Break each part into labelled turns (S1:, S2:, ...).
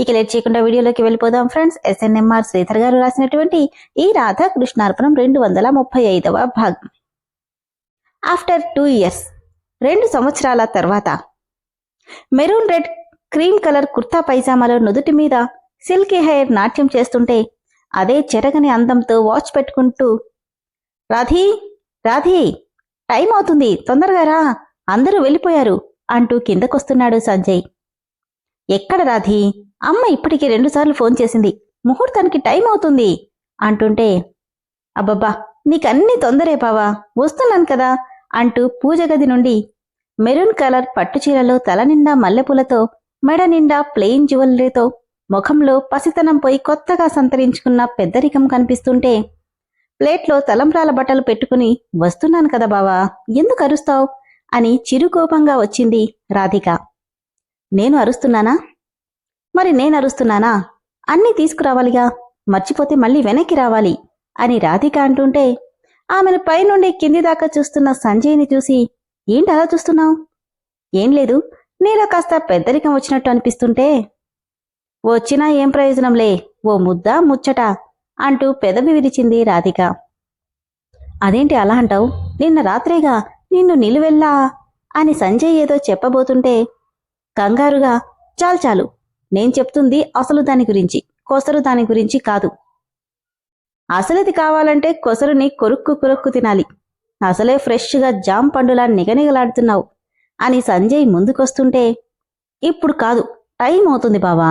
S1: ఇక లేట్ చేయకుండా వీడియోలోకి వెళ్ళిపోదాం. ఫ్రెండ్స్ ఎస్ఎన్ఎంఆర్ శ్రీధర్ గారు రాసినటువంటి ఈ రాధాకృష్ణార్పణం రెండు వందల ముప్పై ఐదవ భాగం. ఆఫ్టర్ టూ ఇయర్స్ రెండు సంవత్సరాల తర్వాత maroon red cream colour kurta పైజామాలో నుదుటి మీద సిల్కీ హెయిర్ నాట్యం చేస్తుంటే అదే చెరగని అందంతో వాచ్ పెట్టుకుంటూ రాధీ రాధీ టైం అవుతుంది తొందరగా రా అందరూ వెళ్ళిపోయారు అంటూ కిందకొస్తున్నాడు సంజయ్. ఎక్కడ రాధీ? అమ్మ ఇప్పటికి రెండుసార్లు ఫోన్ చేసింది. ముహూర్తానికి టైం అవుతుంది అంటుంటే అబ్బబ్బా నీకన్నీ తొందరే బావా వస్తున్నాను కదా అంటూ పూజ గది నుండి మెరూన్ కలర్ పట్టుచీరలో తల నిండా మల్లెపూలతో మెడ నిండా ప్లెయిన్ జ్యువెలరీతో ముఖంలో పసితనం పోయి కొత్తగా సంతరించుకున్న పెద్దరికం కనిపిస్తుంటే ప్లేట్లో తలంబ్రాల బట్టలు పెట్టుకుని వస్తున్నాను కదా బావా ఎందుకు అరుస్తావు? అని చిరుకోపంగా వచ్చింది రాధిక. నేను అరుస్తున్నానా? మరి నేను అరుస్తున్నానా అన్నీ తీసుకురావాలిగా? మర్చిపోతే మళ్ళీ వెనక్కి రావాలి? అని రాధిక అంటుంటే ఆమెను పైనుండి కింది దాకా చూస్తున్న సంజయ్ని చూసి ఏంటి అలా చూస్తున్నావు? ఏం లేదు నీలో కాస్త పెద్దరికం వచ్చినట్టు అనిపిస్తుంటే వచ్చినా ఏం ప్రయోజనంలే ఓ ముద్ద ముచ్చట అంటూ పెదవి విరిచింది రాధిక. అదేంటి అలా అంటావు? నిన్న రాత్రేగా నిన్ను నిలువెల్లా? అని సంజయ్ ఏదో చెప్పబోతుంటే కంగారుగా చాలు చాలు నేను చెప్తుంది అసలు దాని గురించి కొసరు దాని గురించి కాదు. అసలిది కావాలంటే కొసరుని కొరుక్కు కొరుక్కు తినాలి. అసలే ఫ్రెష్గా జామ్ పండులా నిగనిగలాడుతున్నావు అని సంజయ్ ముందుకొస్తుంటే ఇప్పుడు కాదు టైం అవుతుంది బావా.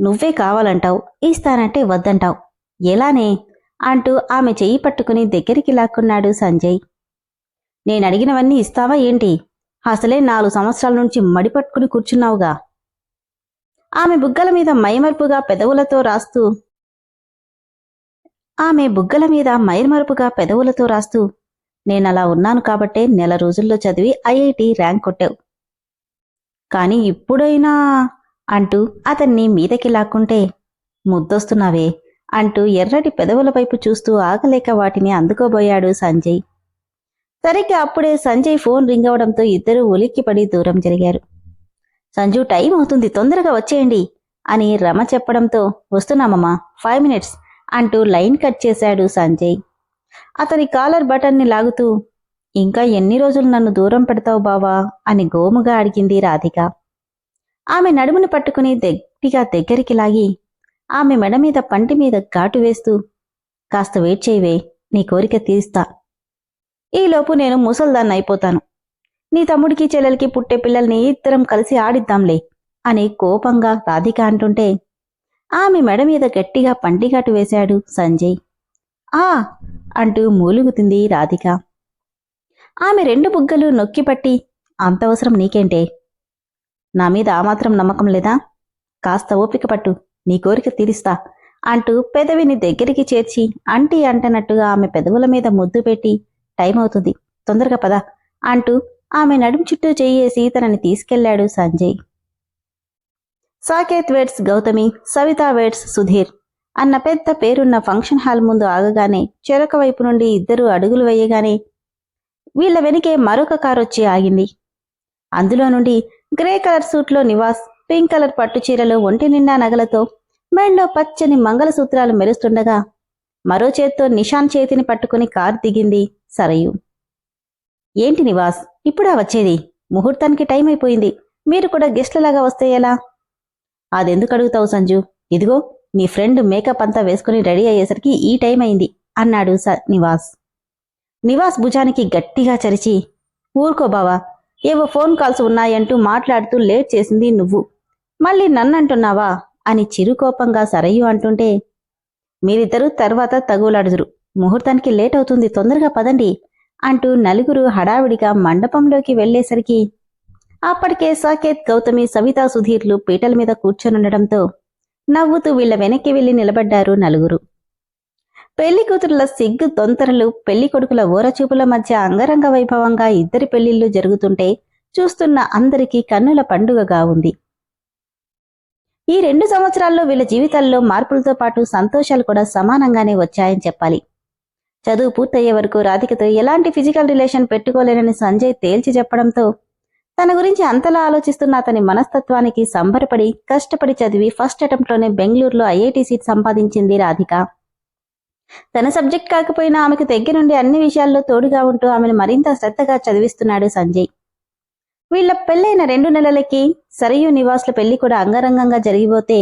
S1: నువ్వే కావాలంటావు ఇస్తానంటే వద్దంటావు. ఎలానే? అంటూ ఆమె చెయ్యి పట్టుకుని దగ్గరికి లాక్కున్నాడు సంజయ్. నేనడిగినవన్నీ ఇస్తావా ఏంటి? అసలే నాలుగు సంవత్సరాల నుంచి మడిపట్టుకుని కూర్చున్నావుగా. ఆమె బుగ్గల మీద మైమరుపుగా పెదవులతో రాస్తూ ఆమె బుగ్గల మీద మైమరుపుగా పెదవులతో రాస్తూ నేనలా ఉన్నాను కాబట్టే నెల రోజుల్లో చదివి ఐఐటి ర్యాంక్ కొట్టావు. కాని ఇప్పుడైనా అంటూ అతన్ని మీదకి లాక్కుంటే ముద్దొస్తున్నావే అంటూ ఎర్రటి పెదవుల వైపు చూస్తూ ఆగలేక వాటిని అందుకోబోయాడు సంజయ్. సరిగ్గా అప్పుడే సంజయ్ ఫోన్ రింగ్ అవడంతో ఇద్దరూ ఉలిక్కిపడి దూరం జరిగారు. సంజు టైం అవుతుంది తొందరగా వచ్చేయండి అని రమ చెప్పడంతో వస్తున్నామమ్మా ఫైవ్ మినిట్స్ అంటూ లైన్ కట్ చేశాడు సంజయ్. అతని కాలర్ బటన్ని లాగుతూ ఇంకా ఎన్ని రోజులు నన్ను దూరం పెడతావు బావా? అని గోముగా అడిగింది రాధిక. ఆమె నడుమును పట్టుకుని గట్టిగా దగ్గరికి లాగి ఆమె మెడ మీద పంటి మీద ఘాటు వేస్తూ కాస్త వెయిట్ చేయవే నీ కోరిక తీరుస్తా. ఈలోపు నేను ముసల్దాన్ని అయిపోతాను. నీ తమ్ముడికి చెల్లెలకి పుట్టే పిల్లల్ని ఇద్దరం కలిసి ఆడిద్దాంలే అని కోపంగా రాధిక అంటుంటే ఆమె మెడ మీద గట్టిగా పంటిఘాటు వేశాడు సంజయ్. ఆ! అంటూ మూలుగుతుంది రాధిక. ఆమె రెండు బుగ్గలు నొక్కిపట్టి అంత అవసరం నీకేంటే? నా మీద ఆ మాత్రం నమ్మకం లేదా? కాస్త ఓపిక పట్టు నీ కోరిక తీరిస్తా అంటూ పెదవిని దగ్గరికి చేర్చి అంటీ అంటనట్టుగా ఆమె పెదవుల మీద ముద్దు పెట్టి టైం అవుతుంది తొందరగా పద అంటూ ఆమె నడుం చుట్టూ చెయ్యేసి తనని తీసుకెళ్ళాడు సంజయ్. సాకేత్ వేట్స్ గౌతమి సవితా వేట్స్ సుధీర్ అన్న పెద్ద పేరున్న ఫంక్షన్ హాల్ ముందు ఆగగానే చెరక వైపు నుండి ఇద్దరు అడుగులు వేయగానే వీళ్ళ వెనుకే మరొక కారు వచ్చి ఆగింది. అందులో నుండి గ్రే కలర్ సూట్లో నివాస్ పింక్ కలర్ పట్టు చీరలో ఒంటి నిండా నగలతో మెండ్లో పచ్చని మంగళసూత్రాలు మెరుస్తుండగా మరో చేత్తో నిషాన్ చేతిని పట్టుకుని కారు దిగింది సరయు. ఏంటి నివాస్? ఇప్పుడా వచ్చేది? ముహూర్తానికి టైం అయిపోయింది. మీరు కూడా గెస్ట్లలాగా వస్తే ఎలా? అదెందుకు అడుగుతావు సంజు? ఇదిగో నీ ఫ్రెండ్ మేకప్ అంతా వేసుకుని రెడీ అయ్యేసరికి ఈ టైం అయింది అన్నాడు స నివాస్. నివాస్ భుజానికి గట్టిగా చరిచి ఊరుకో బావా ఏవో ఫోన్ కాల్స్ ఉన్నాయంటూ మాట్లాడుతూ లేట్ చేసింది నువ్వు. మళ్ళీ నన్నంటున్నావా? అని చిరుకోపంగా సరయ్యు అంటుంటే మీరిద్దరూ తర్వాత తగులాడుదురు. ముహూర్తానికి లేట్ అవుతుంది తొందరగా పదండి. అంటూ నలుగురు హడావిడిగా మండపంలోకి వెళ్ళేసరికి అప్పటికే సాకేత్ గౌతమి సవితా సుధీర్లు పీటల మీద కూర్చొనుండటంతో నవ్వుతూ వీళ్ళ వెనక్కి వెళ్ళి నిలబడ్డారు నలుగురు. పెళ్ళి కూతురుల సిగ్గు తొంతరలు పెళ్ళి కొడుకుల ఊరచూపుల మధ్య అంగరంగ వైభవంగా ఇద్దరి పెళ్ళిళ్ళు జరుగుతుంటే చూస్తున్న అందరికీ కన్నుల పండుగగా ఉంది. ఈ రెండు సంవత్సరాల్లో వీళ్ళ జీవితాల్లో మార్పులతో పాటు సంతోషాలు కూడా సమానంగానే వచ్చాయని చెప్పాలి. చదువు పూర్తయ్యే వరకు రాధికతో ఎలాంటి ఫిజికల్ రిలేషన్ పెట్టుకోలేనని సంజయ్ తేల్చి చెప్పడంతో తన గురించి అంతలా ఆలోచిస్తున్న అతని మనస్తత్వానికి సంబరపడి కష్టపడి చదివి ఫస్ట్ అటెంప్ట్లోనే బెంగళూరులో ఐఐటి సీట్ సంపాదించింది రాధిక. తన సబ్జెక్ట్ కాకపోయినా ఆమెకు దగ్గరుండి అన్ని విషయాల్లో తోడుగా ఉంటూ ఆమెను మరింత శ్రద్ధగా చదివిస్తున్నాడు సంజయ్. వీళ్ళ పెళ్ళైన రెండు నెలలకి సరయు నివాసుల పెళ్ళి కూడా అంగరంగంగా జరిగిపోతే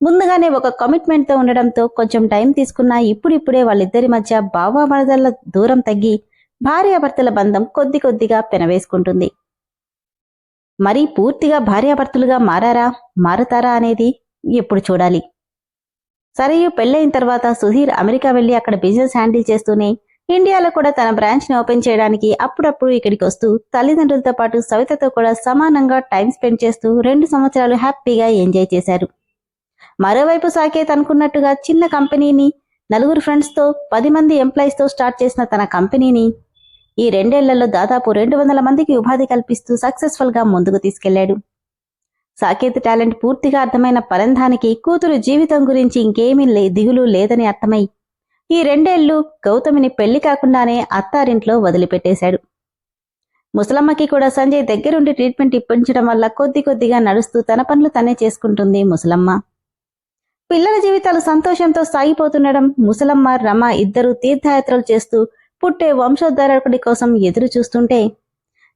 S1: ముందుగానే ఒక కమిట్మెంట్తో ఉండడంతో కొంచెం టైం తీసుకున్నా ఇప్పుడిప్పుడే వాళ్ళిద్దరి మధ్య భావామరదల దూరం తగ్గి భార్యాభర్తల బంధం కొద్ది కొద్దిగా పెనవేసుకుంటుంది. మరీ పూర్తిగా భార్యాభర్తలుగా మారారా మారుతారా అనేది ఎప్పుడు చూడాలి. సరయు పెళ్ళైన తర్వాత సుధీర్ అమెరికా వెళ్ళి అక్కడ బిజినెస్ హ్యాండిల్ చేస్తూనే ఇండియాలో కూడా తన బ్రాంచ్ని ఓపెన్ చేయడానికి అప్పుడప్పుడు ఇక్కడికి వస్తూ తల్లిదండ్రులతో పాటు సవితతో కూడా సమానంగా టైం స్పెండ్ చేస్తూ రెండు సంవత్సరాలు హ్యాపీగా ఎంజాయ్ చేశారు. మరోవైపు సాకేత్ అనుకున్నట్టుగా చిన్న కంపెనీని నలుగురు ఫ్రెండ్స్తో పది మంది ఎంప్లాయీస్తో స్టార్ట్ చేసిన తన కంపెనీని ఈ రెండేళ్ళలో దాదాపు రెండు వందల మందికి ఉపాధి కల్పిస్తూ సక్సెస్ఫుల్గా ముందుకు తీసుకెళ్ళాడు. సాకేత్ టాలెంట్ పూర్తిగా అర్థమైన పరంధానికి కూతురు జీవితం గురించి ఇంకేమీ లే దిగులు లేదని అర్థమై ఈ రెండేళ్ళు గౌతమిని పెళ్ళి కాకుండానే అత్తారింట్లో వదిలిపెట్టేశాడు. ముసలమ్మకి కూడా సంజయ్ దగ్గరుండి ట్రీట్మెంట్ ఇప్పించడం వల్ల కొద్ది కొద్దిగా నడుస్తూ తన పనులు తనే చేసుకుంటుంది ముసలమ్మ. పిల్లల జీవితాలు సంతోషంతో సాగిపోతుండడం ముసలమ్మ రమ ఇద్దరు తీర్థయాత్రలు చేస్తూ పుట్టే వంశోద్ధారకుడి కోసం ఎదురు చూస్తుంటే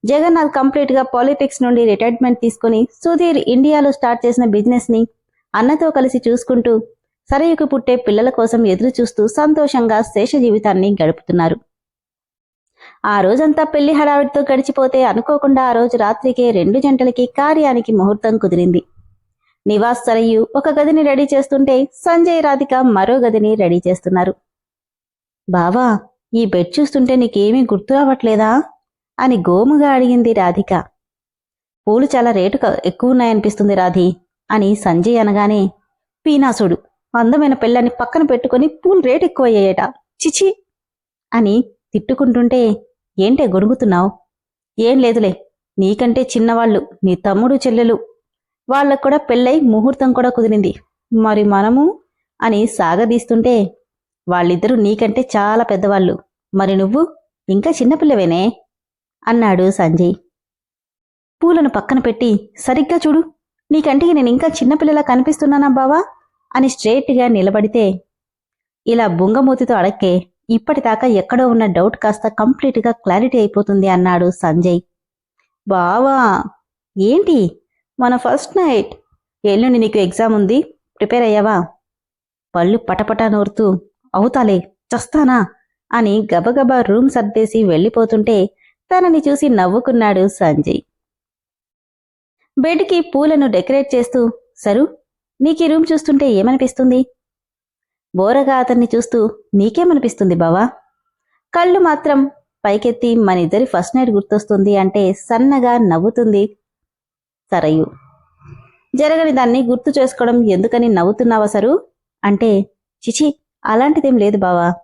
S1: జగన్నాథ్ కంప్లీట్గా పాలిటిక్స్ నుండి రిటైర్మెంట్ తీసుకుని సుధీర్ ఇండియాలో స్టార్ట్ చేసిన బిజినెస్ని అన్నతో కలిసి చూసుకుంటూ సరయుకు పుట్టే పిల్లల కోసం ఎదురు చూస్తూ సంతోషంగా శేష జీవితాన్ని గడుపుతున్నారు. ఆ రోజంతా పెళ్ళి హడావిడితో గడిచిపోతే అనుకోకుండా ఆ రోజు రాత్రికే రెండు జంటలకి కార్యానికి ముహూర్తం కుదిరింది. నివాస్ సరయు ఒక గదిని రెడీ చేస్తుంటే సంజయ్ రాధిక మరో గదిని రెడీ చేస్తున్నారు. బావా ఈ బెడ్ చూస్తుంటే నీకేమీ గుర్తు రావట్లేదా? అని గోముగా అడిగింది రాధిక. పూలు చాలా రేటు క- ఎక్కువ ఉన్నాయనిపిస్తుంది రాధి అని సంజయ్ అనగానే పీనాసుడు అందమైన పిల్లని పక్కన పెట్టుకొని పూలు రేటు ఎక్కువయ్యాయట. చిచి! అని తిట్టుకుంటుంటే ఏంటే గొడుగుతున్నావు ఏం లేదులే నీకంటే చిన్నవాళ్ళు నీ తమ్ముడు చెల్లెలు వాళ్ళకు కూడా పెళ్ళై ముహూర్తం కూడా కుదిరింది. మరి మనము అని సాగదీస్తుంటే వాళ్ళిద్దరూ నీకంటే చాలా పెద్దవాళ్ళు. మరి నువ్వు ఇంకా చిన్నపిల్లవేనే అన్నాడు సంజయ్. పూలను పక్కన పెట్టి సరిగ్గా చూడు నీకంటే నేను ఇంకా చిన్నపిల్లలా కనిపిస్తున్నానా బావా? అని స్ట్రేట్గా నిలబడితే ఇలా బుంగమూతితో అడక్కే ఇప్పటిదాకా ఎక్కడో ఉన్న డౌట్ కాస్త కంప్లీట్గా క్లారిటీ అయిపోతుంది అన్నాడు సంజయ్. బావా ఏంటి? మన ఫస్ట్ నైట్ ఎల్లుండి నీకు ఎగ్జామ్ ఉంది. ప్రిపేర్ అయ్యావా? పళ్ళు పటపటా నూరుతూ అవుతాలే చస్తానా? అని గబగబా రూమ్ సర్దేసి వెళ్ళిపోతుంటే తనని చూసి నవ్వుకున్నాడు సంజయ్. బెడ్కి పూలను డెకరేట్ చేస్తూ సరు నీకీ రూమ్ చూస్తుంటే ఏమనిపిస్తుంది? బోరగా అతన్ని చూస్తూ నీకేమనిపిస్తుంది బావా? కళ్ళు మాత్రం పైకెత్తి మనిద్దరి ఫస్ట్ నైట్ గుర్తొస్తుంది అంటే సన్నగా నవ్వుతుంది సరయు. జరగని దాన్ని గుర్తు చేసుకోవడం ఎందుకని నవ్వుతున్నావా సరు? అంటే చిచి అలాంటిదేం లేదు బావా.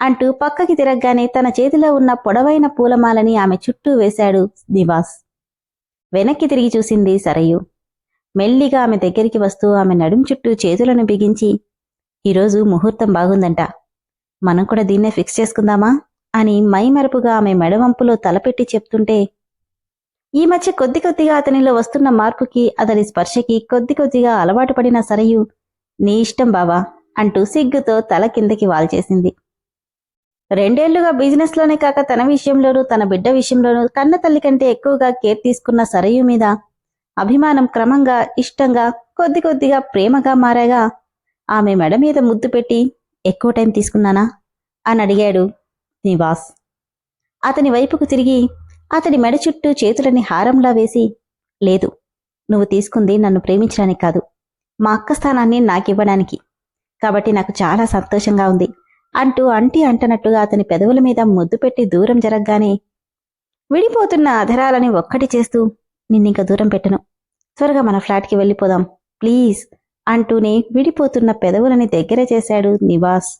S1: అంటూ పక్కకి తిరగగానే తన చేతిలో ఉన్న పొడవైన పూలమాలని ఆమె చుట్టూ వేశాడు నివాస్. వెనక్కి తిరిగి చూసింది సరయు. మెల్లిగా ఆమె దగ్గరికి వస్తూ ఆమె నడుం చుట్టూ చేతులను బిగించి ఈరోజు ముహూర్తం బాగుందంట. మనం కూడా దీన్నే ఫిక్స్ చేసుకుందామా? అని మైమరపుగా ఆమె మెడవంపులో తలపెట్టి చెప్తుంటే ఈ మధ్య కొద్ది కొద్దిగా అతనిలో వస్తున్న మార్పుకి అతని స్పర్శకి కొద్ది కొద్దిగా అలవాటు పడిన సరయు నీ ఇష్టం బావా అంటూ సిగ్గుతో తల కిందకి వాల్చేసింది. రెండేళ్ళుగా బిజినెస్లోనే కాక తన విషయంలోనూ తన బిడ్డ విషయంలోనూ కన్న తల్లి కంటే ఎక్కువగా కేర్ తీసుకున్న సరయు మీద అభిమానం క్రమంగా ఇష్టంగా కొద్ది కొద్దిగా ప్రేమగా మారాగా ఆమె మెడ మీద ముద్దు పెట్టి ఎక్కువ టైం తీసుకున్నానా? అని అడిగాడు నివాస్ అతని వైపుకు తిరిగి అతడి మెడ చుట్టూ చేతులని హారంలా వేసి లేదు నువ్వు తీసుకుంది నన్ను ప్రేమించడానికి కాదు. మా అక్క స్థానాన్ని నాకివ్వడానికి. కాబట్టి నాకు చాలా సంతోషంగా ఉంది అంటూ అంటి అంటనట్టుగా అతని పెదవుల మీద ముద్దు పెట్టి దూరం జరగగానే విడిపోతున్న అధరాలని ఒక్కటి చేస్తూ నిన్నింక దూరం పెట్టను. త్వరగా మన ఫ్లాట్కి వెళ్ళిపోదాం ప్లీజ్ అంటూనే విడిపోతున్న పెదవులని దగ్గర చేశాడు నివాస్.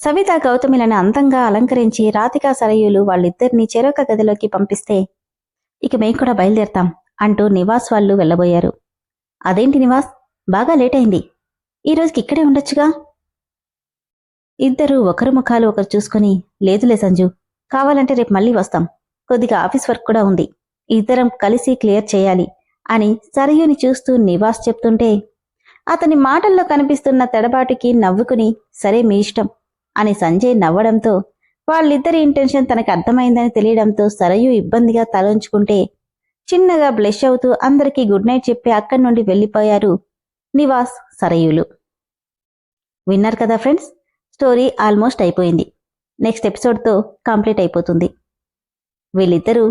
S1: సవిత గౌతమిలను అందంగా అలంకరించి రాధికా సరయులు వాళ్ళిద్దరినీ చెరొక గదిలోకి పంపిస్తే ఇక మేం కూడా బయలుదేరతాం అంటూ నివాస్ వాళ్ళు వెళ్ళబోయారు. అదేంటి నివాస్? బాగా లేట్ అయింది ఈ రోజుకి ఇక్కడే ఉండొచ్చుగా? ఇద్దరు ఒకరి ముఖాలు ఒకరు చూసుకుని లేదులే సంజు కావాలంటే రేపు మళ్ళీ వస్తాం. కొద్దిగా ఆఫీస్ వర్క్ కూడా ఉంది. ఇద్దరం కలిసి క్లియర్ చేయాలి అని సరయుని చూస్తూ నివాస్ చెప్తుంటే అతని మాటల్లో కనిపిస్తున్న తడబాటుకి నవ్వుకుని సరే మీ ఇష్టం. అని సంజయ్ నవ్వడంతో వాళ్ళిద్దరి ఇంటెన్షన్ తనకు అర్థమైందని తెలియడంతో సరయు ఇబ్బందిగా తలంచుకుంటే చిన్నగా బ్లెష్ అవుతూ అందరికీ గుడ్ నైట్ చెప్పి అక్కడి నుండి వెళ్ళిపోయారు నివాస్ సరయులు. విన్నారు కదా ఫ్రెండ్స్ స్టోరీ ఆల్మోస్ట్ అయిపోయింది. నెక్స్ట్ ఎపిసోడ్తో కంప్లీట్ అయిపోతుంది. వీళ్ళిద్దరూ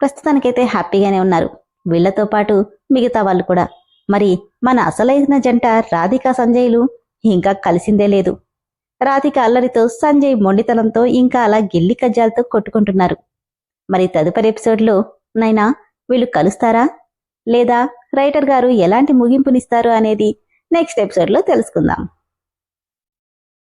S1: ప్రస్తుతానికైతే హ్యాపీగానే ఉన్నారు. వీళ్ళతో పాటు మిగతా వాళ్ళు కూడా. మరి మన అసలైన జంట రాధిక సంజయ్లు ఇంకా కలిసిందే లేదు. రాధిక అల్లరితో సంజయ్ మొండితనంతో ఇంకా అలా గిల్లి కజ్జాలతో కొట్టుకుంటున్నారు. మరి తదుపరి ఎపిసోడ్లో నైనా వీళ్ళు కలుస్తారా? లేదా రైటర్ గారు ఎలాంటి ముగింపునిస్తారు అనేది నెక్స్ట్ ఎపిసోడ్లో తెలుసుకుందాం.